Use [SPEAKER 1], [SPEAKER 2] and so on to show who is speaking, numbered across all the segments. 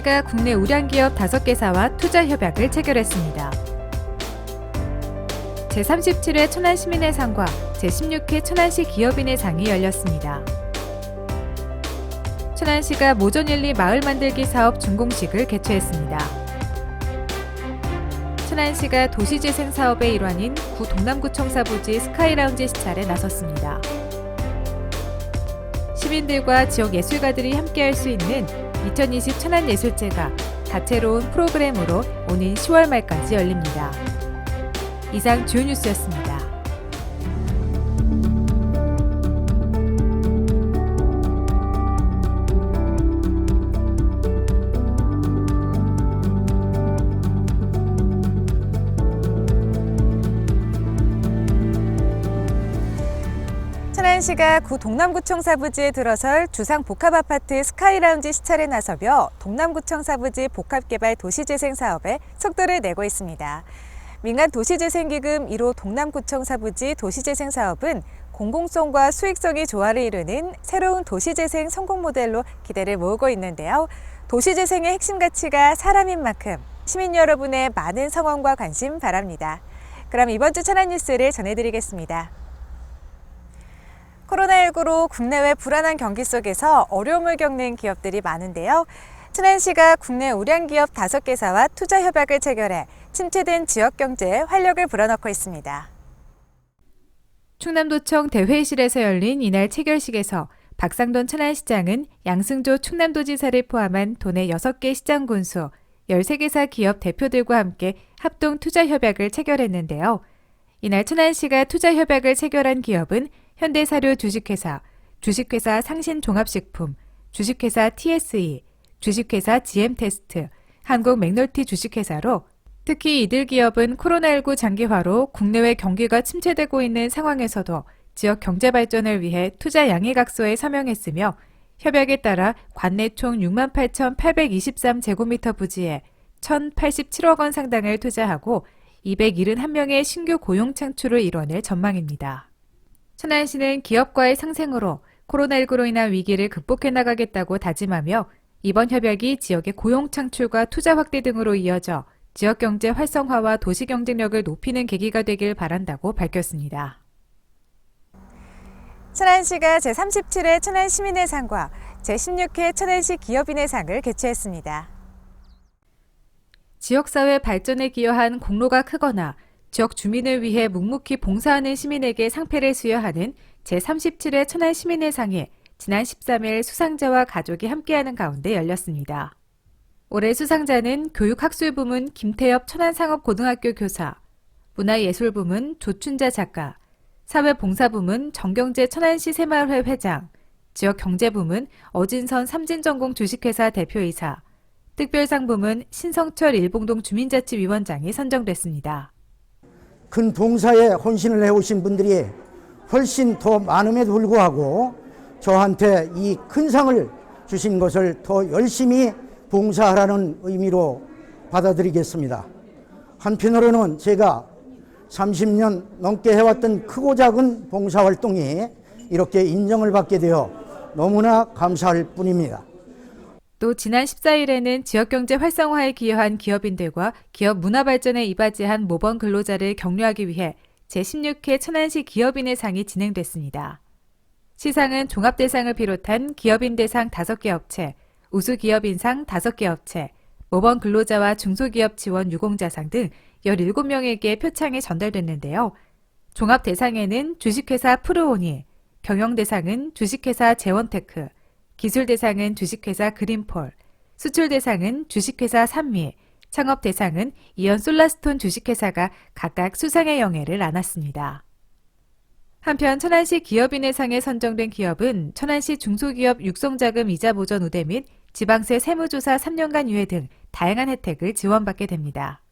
[SPEAKER 1] 천안시가 국내 우량기업 5개사와 투자 협약을 체결했습니다. 제37회 천안시민의 상과 제16회 천안시 기업인의 상이 열렸습니다. 천안시가 모전일리 마을 만들기 사업 준공식을 개최했습니다. 천안시가 도시재생 사업의 일환인 구 동남구청 사 부지 스카이라운지 시찰에 나섰습니다. 시민들과 지역 예술가들이 함께할 수 있는 2020 천안예술제가 다채로운 프로그램으로 오는 10월 말까지 열립니다. 이상 주요 뉴스였습니다.
[SPEAKER 2] 천안시가 구 동남구청 사부지에 들어설 주상 복합아파트 스카이라운지 시찰에 나서며 동남구청 사부지 복합개발 도시재생 사업에 속도를 내고 있습니다. 민간 도시재생기금 1호 동남구청 사부지 도시재생 사업은 공공성과 수익성이 조화를 이루는 새로운 도시재생 성공 모델로 기대를 모으고 있는데요. 도시재생의 핵심 가치가 사람인 만큼 시민 여러분의 많은 성원과 관심 바랍니다. 그럼 이번 주 천안 뉴스를 전해드리겠습니다. 코로나19로 국내외 불안한 경기 속에서 어려움을 겪는 기업들이 많은데요. 천안시가 국내 우량기업 5개사와 투자 협약을 체결해 침체된 지역 경제에 활력을 불어넣고 있습니다.
[SPEAKER 1] 충남도청 대회의실에서 열린 이날 체결식에서 박상돈 천안시장은 양승조 충남도지사를 포함한 도내 6개 시장 군수 13개사 기업 대표들과 함께 합동 투자 협약을 체결했는데요. 이날 천안시가 투자 협약을 체결한 기업은 현대사료 주식회사, 주식회사 상신종합식품, 주식회사 TSE, 주식회사 GM테스트, 한국 맥널티 주식회사로 특히 이들 기업은 코로나19 장기화로 국내외 경기가 침체되고 있는 상황에서도 지역 경제 발전을 위해 투자 양해각서에 서명했으며 협약에 따라 관내 총 68,823제곱미터 부지에 1,087억 원 상당을 투자하고 271명의 신규 고용 창출을 이뤄낼 전망입니다. 천안 시는 기업과의 상생으로 코로나19로 인한 위기를 극복해 나가겠다고 다짐하며 이번 협약이 지역의 고용 창출과 투자 확대 등으로 이어져 지역 경제 활성화와 도시 경쟁력을 높이는 계기가 되길 바란다고 밝혔습니다.
[SPEAKER 2] 천안시가 제37회 천안시민의 상과 제16회 천안시 기업인의 상을 개최했습니다.
[SPEAKER 1] 지역사회 발전에 기여한 공로가 크거나 지역 주민을 위해 묵묵히 봉사하는 시민에게 상패를 수여하는 제37회 천안 시민의 상이 지난 13일 수상자와 가족이 함께하는 가운데 열렸습니다. 올해 수상자는 교육학술부문 김태엽 천안상업고등학교 교사, 문화예술부문 조춘자 작가, 사회봉사부문 정경재 천안시 새마을회 회장, 지역경제부문 어진선 삼진전공 주식회사 대표이사, 특별상 부문 신성철 일봉동 주민자치위원장이 선정됐습니다.
[SPEAKER 3] 큰 봉사에 헌신을 해오신 분들이 훨씬 더 많음에도 불구하고 저한테 이 큰 상을 주신 것을 더 열심히 봉사하라는 의미로 받아들이겠습니다. 한편으로는 제가 30년 넘게 해왔던 크고 작은 봉사활동이 이렇게 인정을 받게 되어 너무나 감사할 뿐입니다.
[SPEAKER 1] 또 지난 14일에는 지역경제 활성화에 기여한 기업인들과 기업 문화 발전에 이바지한 모범 근로자를 격려하기 위해 제16회 천안시 기업인의 상이 진행됐습니다. 시상은 종합대상을 비롯한 기업인 대상 5개 업체, 우수 기업인상 5개 업체, 모범 근로자와 중소기업 지원 유공자상 등 17명에게 표창이 전달됐는데요. 종합대상에는 주식회사 프루오니, 경영대상은 주식회사 재원테크, 기술 대상은 주식회사 그린폴, 수출 대상은 주식회사 산미, 창업 대상은 이연 솔라스톤 주식회사가 각각 수상의 영예를 안았습니다. 한편 천안시 기업인의 상에 선정된 기업은 천안시 중소기업 육성자금 이자 보전 우대 및 지방세 세무조사 3년간 유예 등 다양한 혜택을 지원받게 됩니다.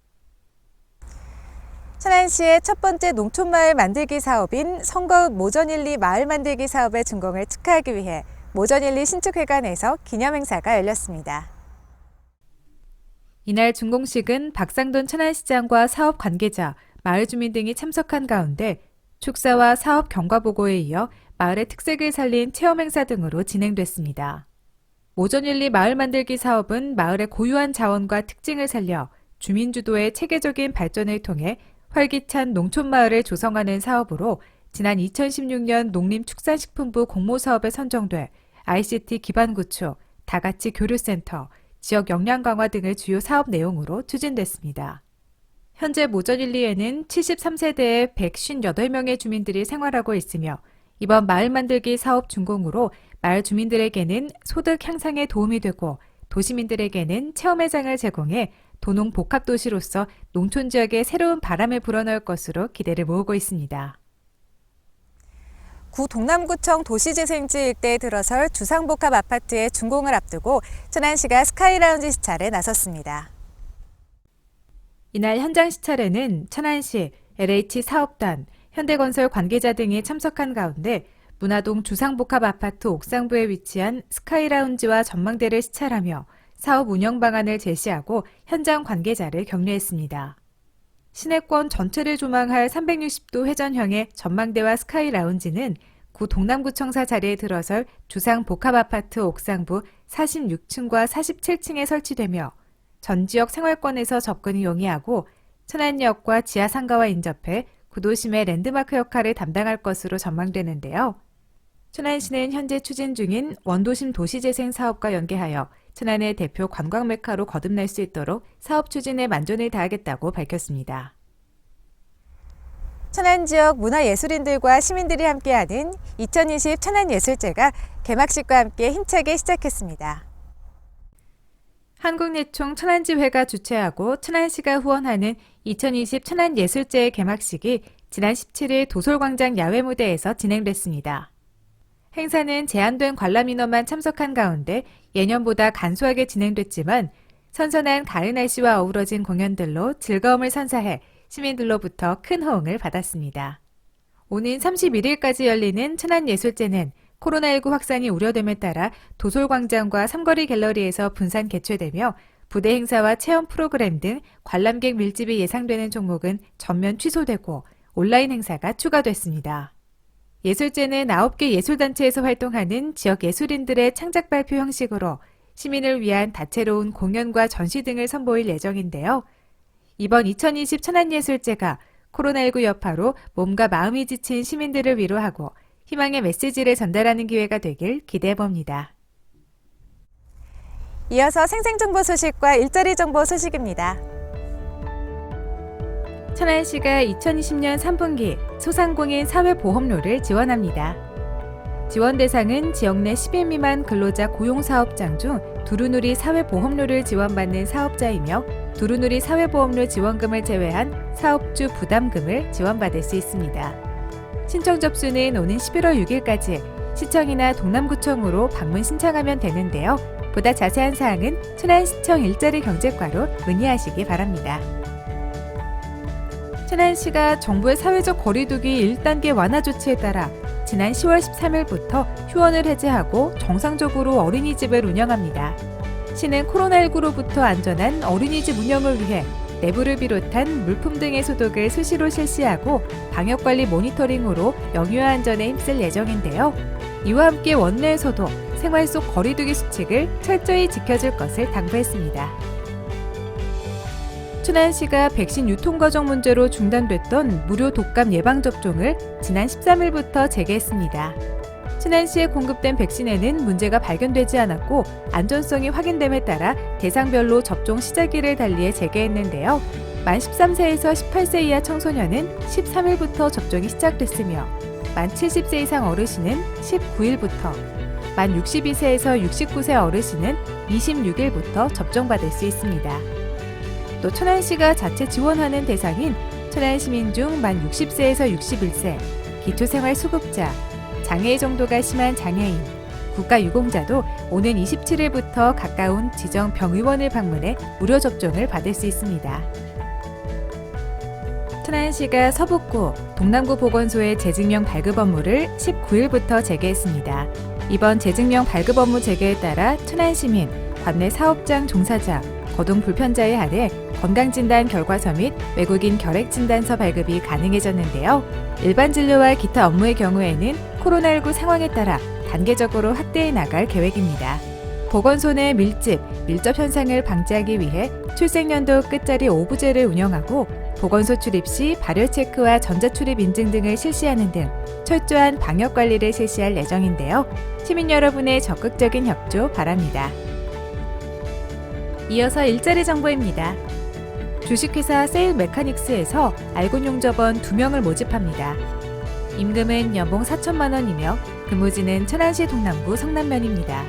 [SPEAKER 2] 천안시의 첫 번째 농촌마을 만들기 사업인 성거읍 모전일리 마을 만들기 사업의 준공을 축하하기 위해 모전일리 신축회관에서 기념행사가 열렸습니다.
[SPEAKER 1] 이날 준공식은 박상돈 천안시장과 사업 관계자, 마을 주민 등이 참석한 가운데 축사와 사업 경과 보고에 이어 마을의 특색을 살린 체험 행사 등으로 진행됐습니다. 모전일리 마을 만들기 사업은 마을의 고유한 자원과 특징을 살려 주민 주도의 체계적인 발전을 통해 활기찬 농촌 마을을 조성하는 사업으로 지난 2016년 농림축산식품부 공모 사업에 선정돼 ICT 기반 구축, 다가치 교류센터, 지역 역량 강화 등의 주요 사업 내용으로 추진됐습니다. 현재 모전일리에는 73세대의 158명의 주민들이 생활하고 있으며 이번 마을 만들기 사업 준공으로 마을 주민들에게는 소득 향상에 도움이 되고 도시민들에게는 체험회장을 제공해 도농 복합 도시로서 농촌 지역에 새로운 바람을 불어넣을 것으로 기대를 모으고 있습니다.
[SPEAKER 2] 구 동남구청 도시재생지 일대에 들어설 주상복합 아파트의 준공을 앞두고 천안시가 스카이라운지 시찰에 나섰습니다.
[SPEAKER 1] 이날 현장 시찰에는 천안시, LH 사업단, 현대건설 관계자 등이 참석한 가운데 문화동 주상복합 아파트 옥상부에 위치한 스카이라운지와 전망대를 시찰하며 사업 운영 방안을 제시하고 현장 관계자를 격려했습니다. 시내권 전체를 조망할 360도 회전형의 전망대와 스카이 라운지는 구 동남구청사 자리에 들어설 주상 복합 아파트 옥상부 46층과 47층에 설치되며 전 지역 생활권에서 접근이 용이하고 천안역과 지하상가와 인접해 구도심의 랜드마크 역할을 담당할 것으로 전망되는데요. 천안시는 현재 추진 중인 원도심 도시재생 사업과 연계하여 천안의 대표 관광 메카로 거듭날 수 있도록 사업 추진에 만전을 다하겠다고 밝혔습니다.
[SPEAKER 2] 천안 지역 문화예술인들과 시민들이 함께하는 2020 천안예술제가 개막식과 함께 힘차게 시작했습니다.
[SPEAKER 1] 한국예총 천안지회가 주최하고 천안시가 후원하는 2020 천안예술제의 개막식이 지난 17일 도솔광장 야외 무대에서 진행됐습니다. 행사는 제한된 관람 인원만 참석한 가운데 예년보다 간소하게 진행됐지만 선선한 가을 날씨와 어우러진 공연들로 즐거움을 선사해 시민들로부터 큰 호응을 받았습니다. 오는 31일까지 열리는 천안예술제는 코로나19 확산이 우려됨에 따라 도솔광장과 삼거리 갤러리에서 분산 개최되며 부대 행사와 체험 프로그램 등 관람객 밀집이 예상되는 종목은 전면 취소되고 온라인 행사가 추가됐습니다. 예술제는 9개 예술단체에서 활동하는 지역 예술인들의 창작 발표 형식으로 시민을 위한 다채로운 공연과 전시 등을 선보일 예정인데요. 이번 2020 천안예술제가 코로나19 여파로 몸과 마음이 지친 시민들을 위로하고 희망의 메시지를 전달하는 기회가 되길 기대해 봅니다.
[SPEAKER 2] 이어서 생생정보 소식과 일자리 정보 소식입니다.
[SPEAKER 1] 천안시가 2020년 3분기 소상공인 사회보험료를 지원합니다. 지원 대상은 지역 내 10인 미만 근로자 고용사업장 중 두루누리 사회보험료를 지원받는 사업자이며 두루누리 사회보험료 지원금을 제외한 사업주 부담금을 지원받을 수 있습니다. 신청 접수는 오는 11월 6일까지 시청이나 동남구청으로 방문 신청하면 되는데요. 보다 자세한 사항은 천안시청 일자리 경제과로 문의하시기 바랍니다. 천안시가 정부의 사회적 거리두기 1단계 완화 조치에 따라 지난 10월 13일부터 휴원을 해제하고 정상적으로 어린이집을 운영합니다. 시는 코로나19로부터 안전한 어린이집 운영을 위해 내부를 비롯한 물품 등의 소독을 수시로 실시하고 방역관리 모니터링으로 영유아 안전에 힘쓸 예정인데요. 이와 함께 원내에서도 생활 속 거리두기 수칙을 철저히 지켜줄 것을 당부했습니다. 천안시가 백신 유통 과정 문제로 중단됐던 무료 독감 예방 접종을 지난 13일부터 재개했습니다. 천안시에 공급된 백신에는 문제가 발견되지 않았고 안전성이 확인됨에 따라 대상별로 접종 시작일을 달리해 재개했는데요. 만 13세에서 18세 이하 청소년은 13일부터 접종이 시작됐으며 만 70세 이상 어르신은 19일부터, 만 62세에서 69세 어르신은 26일부터 접종받을 수 있습니다. 또 천안시가 자체 지원하는 대상인 천안 시민 중 만 60세에서 61세, 기초생활 수급자, 장애 정도가 심한 장애인, 국가유공자도 오는 27일부터 가까운 지정 병의원을 방문해 무료 접종을 받을 수 있습니다. 천안시가 서북구, 동남구 보건소의 재증명 발급 업무를 19일부터 재개했습니다. 이번 재증명 발급 업무 재개에 따라 천안시민, 관내 사업장 종사자, 거동 불편자에 한해 건강진단 결과서 및 외국인 결핵진단서 발급이 가능해졌는데요. 일반 진료와 기타 업무의 경우에는 코로나19 상황에 따라 단계적으로 확대해 나갈 계획입니다. 보건소 내 밀집, 밀접 현상을 방지하기 위해 출생연도 끝자리 오부제를 운영하고 보건소 출입 시 발열 체크와 전자 출입 인증 등을 실시하는 등 철저한 방역 관리를 실시할 예정인데요. 시민 여러분의 적극적인 협조 바랍니다. 이어서 일자리 정보입니다. 주식회사 세일 메카닉스에서 알곤 용 접원 2명을 모집합니다. 임금은 연봉 4천만 원이며 근무지는 천안시 동남구 성남면입니다.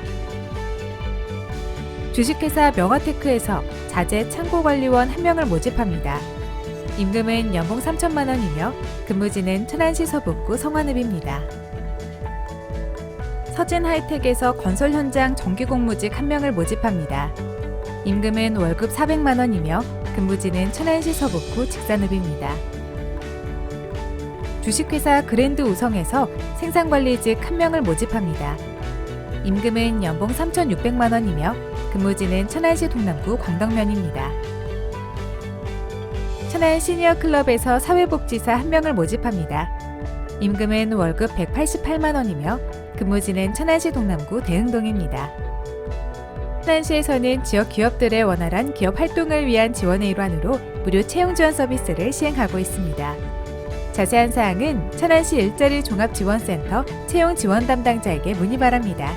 [SPEAKER 1] 주식회사 명화테크에서 자재 창고관리원 1명을 모집합니다. 임금은 연봉 3천만 원이며 근무지는 천안시 서북구 성완읍입니다. 서진 하이텍에서 건설 현장 정기 공무직 1명을 모집합니다. 임금은 월급 400만 원이며 근무지는 천안시 서북구 직산읍입니다. 주식회사 그랜드 우성에서 생산관리직 1명을 모집합니다. 임금은 연봉 3,600만 원이며 근무지는 천안시 동남구 광덕면입니다. 천안 시니어 클럽에서 사회복지사 1명을 모집합니다. 임금은 월급 188만 원이며 근무지는 천안시 동남구 대흥동입니다. 천안시에서는 지역 기업들의 원활한 기업 활동을 위한 지원의 일환으로 무료 채용 지원 서비스를 시행하고 있습니다. 자세한 사항은 천안시 일자리 종합지원센터 채용 지원 담당자에게 문의 바랍니다.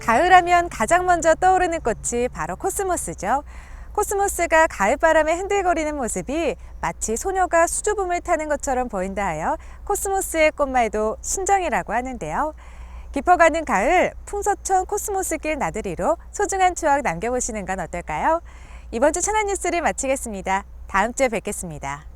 [SPEAKER 2] 가을하면 가장 먼저 떠오르는 꽃이 바로 코스모스죠. 코스모스가 가을바람에 흔들거리는 모습이 마치 소녀가 수줍음을 타는 것처럼 보인다 하여 코스모스의 꽃말도 순정이라고 하는데요. 깊어가는 가을, 풍서천 코스모스길 나들이로 소중한 추억 남겨보시는 건 어떨까요? 이번 주 천안 뉴스를 마치겠습니다. 다음 주에 뵙겠습니다.